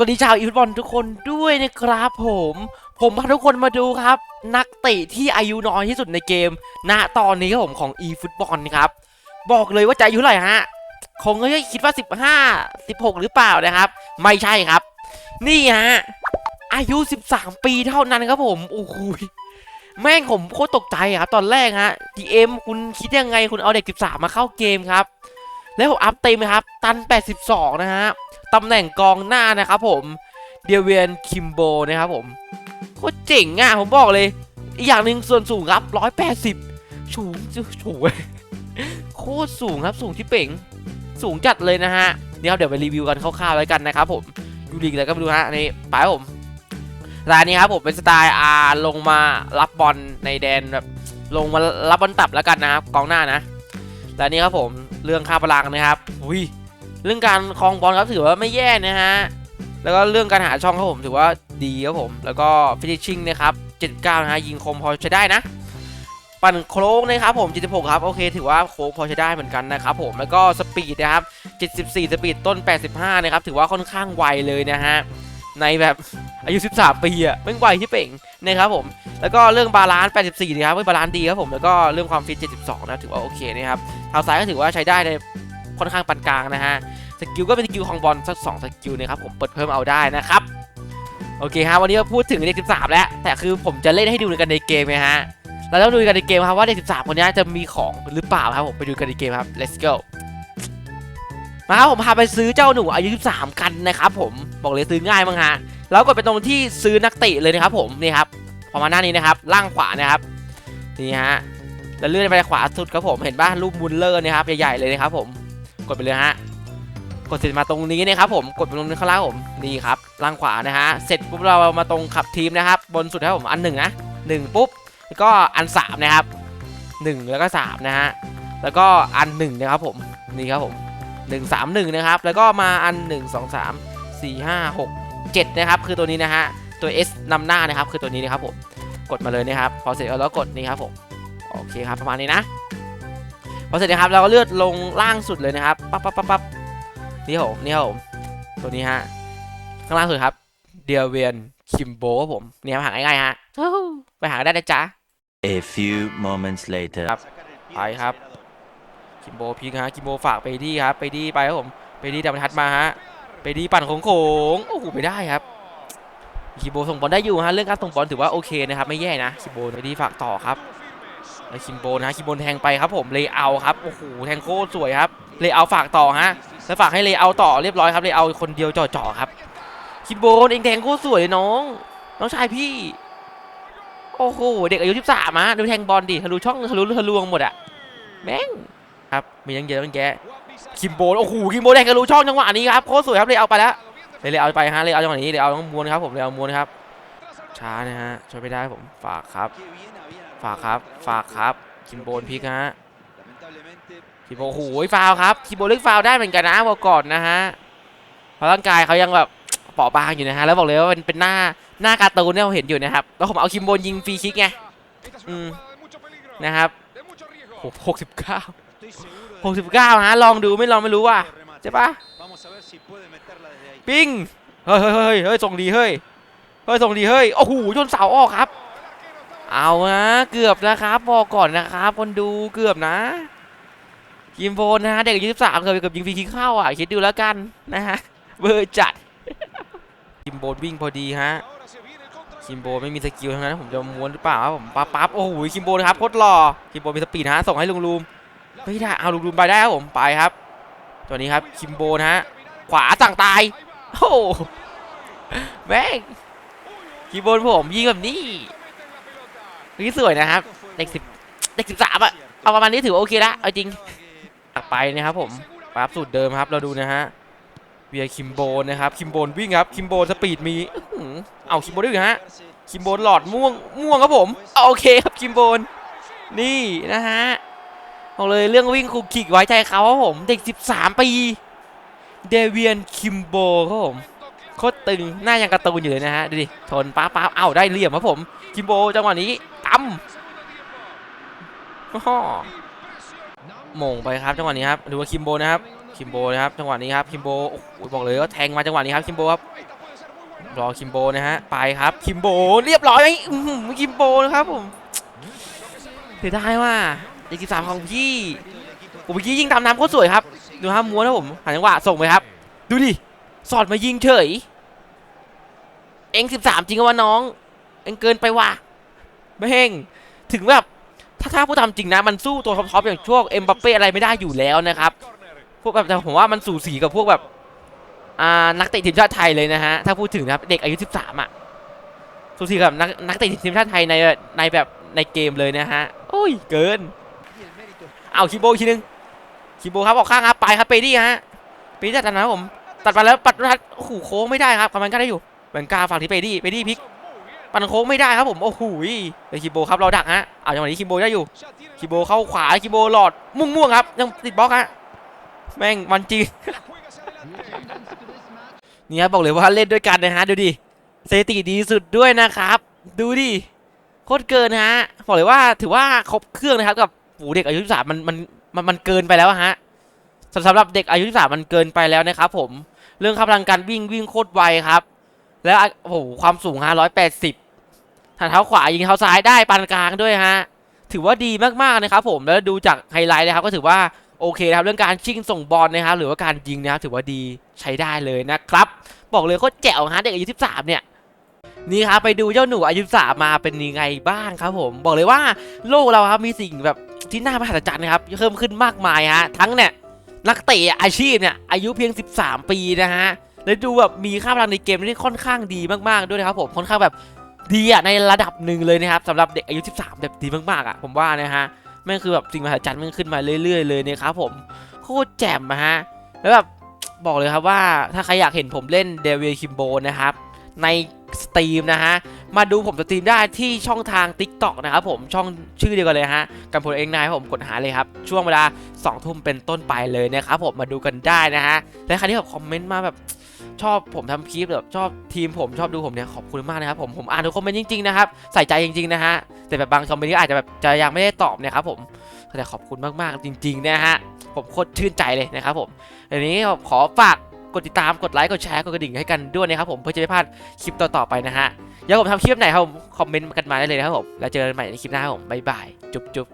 สวัสดีชาวอีฟุตบอลทุกคนด้วยนะครับผม ผมพาทุกคนมาดูครับ นักเตะที่อายุน้อยที่สุดในเกม ณตอนนี้ครับผมของ e ฟุตบอลครับ บอกเลยว่าจะอายุเท่าไหร่ฮะคงไม่ใช่คิดว่า 15 16 หรือเปล่านะครับ ไม่ใช่ครับ นี่ฮะอายุ 13 ปีเท่านั้นครับผมโอ้โหยแม่งผมโคตรตกใจครับตอนแรกฮะ DM คุณคิดยังไงคุณเอาเด็ก 13 มาเข้าเกมครับ แล้วผมอัพเต็มนะครับ ตัน 82 นะฮะ ตำแหน่งกองหน้านะครับผม เดียเวียนคิมโบนะครับผม โคตรเจ๋งอะ ผมบอกเลย อีกอย่างหนึ่งส่วนสูงครับ 180 สูงสูงโคตรสูงครับ สูงที่เป่ง สูงจัดเลยนะฮะนี่ครับเดี๋ยวไปรีวิวกันคร่าวๆแล้วกันนะครับผม ยูริกอะไรก็ไม่รู้ฮะนี่ไปผมร้านนี้ครับผมเป็นสไตล์อาลงมารับบอลในแดนแบบลงมารับบอลตับแล้วกันนะครับกองหน้านะ และนี่ครับผมเรื่องค่าพลังนะครับอุ้ยเรื่องการคลองบอลครับถือว่าไม่แย่นะฮะแล้วก็เรื่องการหาช่องครับผมถือว่าดีครับผม แล้วก็ฟินิชชิ่งนะครับ79นะฮะยิงคมพอใช้ได้นะ ปั่นโค้งนะครับผม76ครับโอเค ถือว่าโค้งพอใช้ได้เหมือนกันนะครับผมแล้วก็สปีดนะครับ74 สปีดต้น 85นะครับถือว่าค่อนข้างไวเลยนะฮะในแบบ อายุ 13 ปีอะไม่งไวที่เป่งนะครับผมแล้วก็เรื่องบาลานซ์84นะครับไม่บาลานซ์ดีครับผมแล้วก็เรื่องความฟิต72นะถือว่าโอเคนะครับเท้าซ้ายก็ถือว่าใช้ได้ในค่อนข้างปานกลางนะฮะสกิลก็เป็นสกิลของบอลสักสองสกิลนะครับผมเปิดเพิ่มเอาได้นะครับโอเคฮะวันนี้มาพูดถึงเด็ก13 แล้ว แต่คือผมจะเล่นให้ดูกันในเกมนะฮะเราต้องดูกันในเกมครับว่าเด็ก13 คนนี้จะมีของหรือเปล่าครับผมไปดูกันในเกมครับ let's go มาครับผมพาไปซื้อเจ้าหนูอายุ 13 กันนะครับผมบอกเลยซื้อง่ายมั้งฮะ แล้วกดไปตรงที่ซื้อนักเตะเลยนะครับผมนี่ครับพอมาหน้านี้นะครับล่างขวานะครับนี่ฮะแล้วเลื่อนไปขวาสุดครับผมเห็นป่ะรูปมุลเลอร์เนะครับใหญ่ๆเลยนะครับผมกดไปเลยฮะกดเสร็จมาตรงนี้นะครับผมกดไปตรงนี้ข้างล่างผมนี่ครับล่างขวานะฮะเสร็จปุ๊บเรามาตรงขับทีมนะครับ บนสุดครับผมอันหนึ่งนะหนึ่งปุ๊บแล้วก็อันสามนะครับหนึ่งแล้วก็สามนะฮะแล้วก็อันหนึ่งนะครับผมนี่ครับผมหนึ่งสามหนึ่งนะครับ แล้วก็มาอันหนึ่งสองสามสี่ห้าหก เจ็ดนะครับ คือตัวนี้นะฮะ ตัว S นำหน้านะครับ คือตัวนี้นะครับผม กดมาเลยนะครับ พอเสร็จแล้วกดนี่ครับผม โอเคครับ ประมาณนี้นะ พอเสร็จนะครับ เราก็เลือดลงล่างสุดเลยนะครับ ปั๊บปั๊บปั๊บปั๊บนี่ครับผมนี่ครับผม ตัวนี้ฮะ ข้างล่างสุดครับ เดียเวียน คิมโบครับผมนี่ครับหาง่ายๆฮะฮู้ไปหาได้นะจ๊ะ A few moments later. ไปครับ คิมโบพีคฮะ คิมโบฝากไปดีครับ ไปดีไปครับผม ไปดีดับทัดมาฮะ ไปดีปั่นโค้งๆโอ้โหไม่ได้ครับคิมโบส่งบอลได้อยู่ฮะเรื่องการส่งบอลถือว่าโอเคนะครับไม่แย่นะคิมโบไปดีฝากต่อครับแล้วคิมโบนะคิมโบแทงไปครับผมเลเอาครับโอ้โหแทงโคตรสวยครับเลเอาฝากต่อฮะแล้วฝากให้เลเอาต่อเรียบร้อยครับเลเอาคนเดียวจ่อๆครับคิดโบเองแทงโคตรสวยเลยน้อง น้องชายพี่โอ้โหเด็กอายุ13อะดูแทงบอลดิทะลุช่องทะลุทะลวงหมดอะแม่งครับมียังเยอะตั้งแยะ คิมโบโอ้โหคิมโบนแทงทะลุช่องจังหวะนี้ครับโคตรสวยครับเลยเอาไปแล้วเลยเลเอาไปฮะเลยเอาจังหวะนี้เลยเอาต้องม้วนครับผมเลยเอาม้วนครับช้านะฮะช่วยไม่ได้ผมฝากครับ ฝากครับฝากครับคิมโบนพลิกฮะคีโบโอ้โหฟาวครับคีโบเลือกฟาวได้เหมือนกันนะบอกก่อนนะฮะเพราะร่างกายเขายังแบบเปราะบางอยู่นะฮะแล้วบอกเลยว่าเป็นเป็นหน้าหน้าการ์ตูนเนี่เราเห็นอยู่นะครับแล้วผมเอาคิมโบนยิงฟรีคิกไงอืมนะครับหกสิบเก้า หกสิบเก้าฮะลองดูไม่ลองไม่รู้ว่ะใช่ปะปิ้งเฮ้ยเฮ้ยเฮ้ยเฮ้ยส่งดีเฮ้ยเฮ้ยส่งดีเฮ้ยโอ้โหชนเสาออกครับ เอานะเกือบนะครับบอกก่อนนะครับคนดูเกือบนะคิมโบนนะฮะเด็กอายุ13เกือบเกือบยิงฟรีคิกเข้าอะคิดดูแล้วกันนะฮะเบอร์จัดคิมโบนวิ่งพอดีฮะคิมโบไม่มีสกิลทั้งนั้นผมจะม้วนหรือเปล่าครับผมปั๊บปั๊บโอ้โหคิมโบนะครับโคตรหล่อคิมโบมีสปีดฮะส่งให้ลุงลูม ไม่ได้เอาลุงลูมไปได้ครับผมไปครับ ตัวนี้ครับคิมโบนะฮะขวาสั่งตายโอ้แม่งคิมโบนผมยิงแบบนี้นี่สวยนะครับเด็กสิบเด็กสิบสามอะเอาประมาณนี้ถือโอเคละเอาจริงไปนะครับผมปั๊บสูตรเดิมครับเราดูนะฮะเบียร์คิมโบนนะครับคิมโบนวิ่งครับคิมโบนสปีดมีอื้อหือเอาคิมโบนด้วยฮะคิมโบนหลอดม่วงม่วงครับผมโอเคครับคิมโบนนี่นะฮะ บอกเลยเรื่องวิ่งคุกคิกไว้ใจเขาครับผมเด็ก 13 ปี เดเวียนคิมโบครับผมโคตรตึงหน้ายังกร์ตูนอยู่เลยนะฮะดูดิทนป้าป้าเอ้าได้เหลี่ยมครับผมคิมโบจังหวะนี้ตั้มอ้อหม่งไปครับจังหวะนี้ครับดูว่าคิมโบนะครับคิมโบนะครับจังหวะนี้ครับคิมโบโอ้โหบอกเลยว่าแทงมาจังหวะนี้ครับคิมโบครับรอคิมโบนะฮะไปครับคิมโบเรียบร้อยไหมอื้อหือคิมโบนะครับผมเสียดายว่า อีกสิบสามของพี่ผมเมื่อกี้ยิงตามน้ำโคตรสวยครับ ดูฮะม้วนนะผมหันจังหวะส่งไปครับ ดูดิ สอดมายิงเฉย เอ็งสิบสามจริงวะน้อง เอ็งเกินไปว่ะไม่เฮงถึงแบบถ้าถ้าพูดตามจริงนะ มันสู้ตัวท็อปๆอย่างพวกเอ็มบัปเป้อะไรไม่ได้อยู่แล้วนะครับ พวกแบบแต่ผมว่ามันสูสีกับพวกแบบอ่านักเตะทีมชาติไทยเลยนะฮะ ถ้าพูดถึงนะครับเด็กอายุ 13 อะ สูสีกับนักนักเตะทีมชาติไทยในในแบบในเกมเลยนะฮะ โอ้ย เกิน เอาคิโบอีกทีนึงคิโบครับออกข้างครับไปครับเปดี้ฮะเปดี้ตัดนะครับผมตัดมาแล้วปัดทัดโอ้โหโค้งไม่ได้ครับกำลังก็ได้อยู่เหมือนกาฝั่งที่เปดี้เปดี้พลิกปันโค้งไม่ได้ครับผมโอ้โหเฮ้ยคิโบครับเราดักฮะเอาจังหวะนี้คิโบได้อยู่คิโบเข้าขวาคิโบหลอดมุ่งม่วงครับยังติดบล็อกฮะแม่งมันจริงนี่ครับบอกเลยว่าเล่นด้วยกันนะฮะดูดิสถิติดีสุดด้วยนะครับ ดูดิโคตรเกินฮะบอกเลยว่าถือว่าครบเครื่องนะครับกับ โอ้เด็กอายุ13มันมันมันมันเกินไปแล้วฮะสำหรับเด็กอายุ13มันเกินไปแล้วนะครับผมเรื่องพลังการวิ่งวิ่งโคตรไวครับ แล้วโอ้โหความสูงฮะ180ทางเท้าขวายิงเท้าซ้ายได้ปานกลางด้วยฮะถือว่าดีมากๆนะครับผมแล้วดูจากไฮไลท์นะครับก็ถือว่าโอเคนะครับเรื่องการชิงส่งบอลนะครับหรือว่าการยิงนะครับถือว่าดีใช้ได้เลยนะครับ บอกเลยโคตรแจ๋วฮะเด็กอายุ13เนี่ยนี่ครับไปดูเจ้าหนูอายุ13มาเป็นยังไงบ้างครับผม บอกเลยว่าโลกเราครับมีสิ่งแบบ ที่น่ามหัศจรรย์นะครับเพิ่มขึ้นมากมายฮะทั้งเนี่ยนักเตะอาชีพเนี่ยอายุเพียง 13 ปีนะฮะแล้วดูแบบมีค่าพลังในเกมที่ค่อนข้างดีมากๆด้วยนะครับผมค่อนข้างแบบดีอะในระดับหนึ่งเลยนะครับสำหรับเด็กอายุ 13 แบบดีมากๆอะผมว่านะฮะแม่งคือแบบสิ่งมหัศจรรย์มันขึ้นมาเรื่อย ๆ เลยนะครับผมโคตรแจ่มอะฮะแล้วแบบบอกเลยครับว่าถ้าใครอยากเห็นผมเล่นเดวิลคิมโบนะครับในสตรีมนะฮะ มาดูผมสตรีมได้ที่ช่องทาง TikTok นะครับผมช่องชื่อเดียวกันเลยฮะกับผมเองนายผมกดหาเลยครับ ช่วงเวลา2ทุ่มเป็นต้นไปเลยนะครับผมมาดูกันได้นะฮะและใครที่แบบคอมเมนต์มาแบบชอบผมทำคลิปแบบชอบทีมผมชอบดูผมเนี่ยขอบคุณมากนะครับผมผมอ่านทุกคอมเมนต์จริงๆนะครับใส่ใจจริงๆนะฮะแต่แบบบางคอมเมนต์ก็อาจจะแบบจะยังไม่ได้ตอบนะครับผมแต่ขอบคุณมากๆจริงๆนะฮะผมโคตรชื่นใจเลยนะครับผมอันนี้ขอฝาก กดติดตามกดไลค์กดแชร์กดกระดิ่งให้กันด้วยนะครับผมเพื่อจะไม่พลาดคลิปต่อๆไปนะฮะอยากผมทำคลิปไหนครับคอมเมนต์กันมาได้เลยนะครับผมแล้วเจอกันใหม่ในคลิปหน้าครับผมบ๊ายบายจุ๊บจุ๊บ